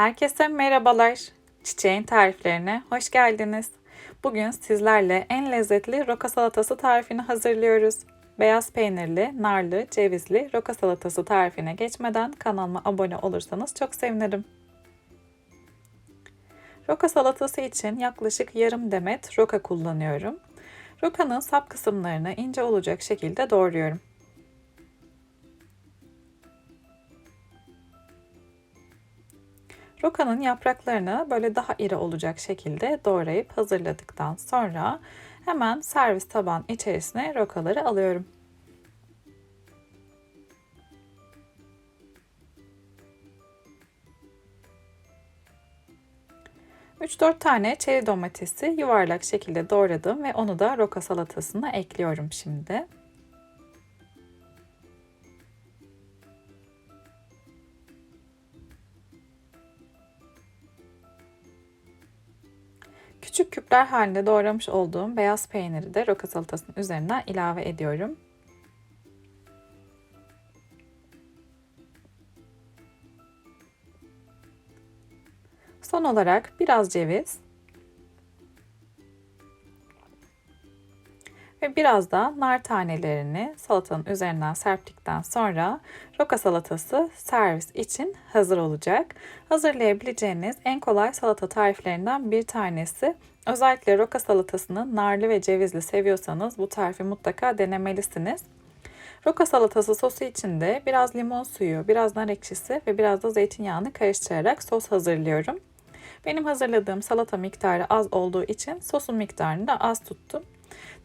Herkese merhabalar. Çiçeğin tariflerine hoş geldiniz. Bugün sizlerle en lezzetli roka salatası tarifini hazırlıyoruz. Beyaz peynirli, narlı, cevizli roka salatası tarifine geçmeden kanalıma abone olursanız çok sevinirim. Roka salatası için yaklaşık yarım demet roka kullanıyorum. Rokanın sap kısımlarını ince olacak şekilde doğruyorum. Rokanın yapraklarını böyle daha iri olacak şekilde doğrayıp hazırladıktan sonra hemen servis taban içerisine rokaları alıyorum. Üç dört tane çeri domatesi yuvarlak şekilde doğradım ve onu da roka salatasına ekliyorum şimdi. Küçük küpler halinde doğramış olduğum beyaz peyniri de roka salatasının üzerine ilave ediyorum. Son olarak biraz ceviz ve biraz da nar tanelerini salatanın üzerinden serptikten sonra roka salatası servis için hazır olacak. Hazırlayabileceğiniz en kolay salata tariflerinden bir tanesi. Özellikle roka salatasını narlı ve cevizli seviyorsanız bu tarifi mutlaka denemelisiniz. Roka salatası sosu için de biraz limon suyu, biraz nar ekşisi ve biraz da zeytinyağını karıştırarak sos hazırlıyorum. Benim hazırladığım salata miktarı az olduğu için sosun miktarını da az tuttum.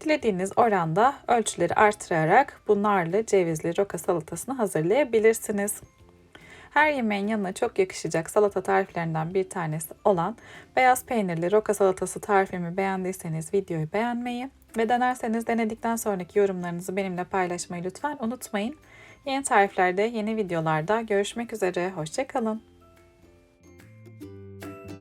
Dilediğiniz oranda ölçüleri artırarak bu narlı cevizli roka salatasını hazırlayabilirsiniz. Her yemeğin yanına çok yakışacak salata tariflerinden bir tanesi olan beyaz peynirli roka salatası tarifimi beğendiyseniz videoyu beğenmeyi ve denerseniz denedikten sonraki yorumlarınızı benimle paylaşmayı lütfen unutmayın. Yeni tariflerde, yeni videolarda görüşmek üzere. Hoşçakalın.